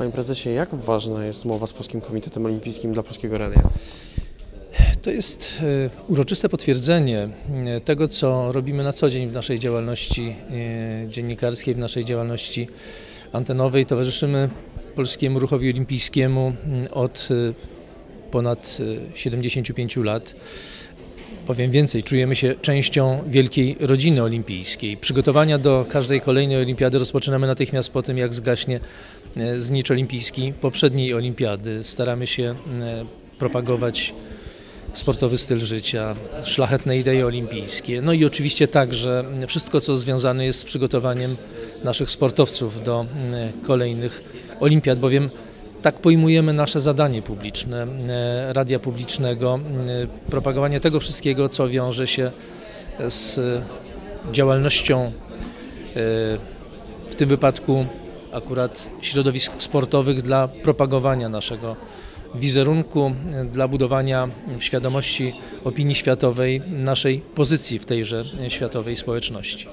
Panie Prezesie, jak ważna jest umowa z Polskim Komitetem Olimpijskim dla Polskiego Radia? To jest e, uroczyste potwierdzenie e, tego, co robimy na co dzień w naszej działalności e, dziennikarskiej, w naszej działalności antenowej. Towarzyszymy Polskiemu Ruchowi Olimpijskiemu mm, od ponad 75 lat. Powiem więcej, czujemy się częścią wielkiej rodziny olimpijskiej. Przygotowania do każdej kolejnej olimpiady rozpoczynamy natychmiast po tym, jak zgaśnie znicz olimpijski poprzedniej olimpiady. Staramy się propagować sportowy styl życia, szlachetne idee olimpijskie. No i oczywiście także wszystko, co związane jest z przygotowaniem naszych sportowców do mm, kolejnych olimpiad, bowiem tak pojmujemy nasze zadanie publiczne, e, radia publicznego, e, propagowanie tego wszystkiego, co wiąże się z działalnością, e, w tym wypadku akurat środowisk sportowych dla propagowania naszego wizerunku, dla budowania świadomości opinii światowej, naszej pozycji w tejże światowej społeczności.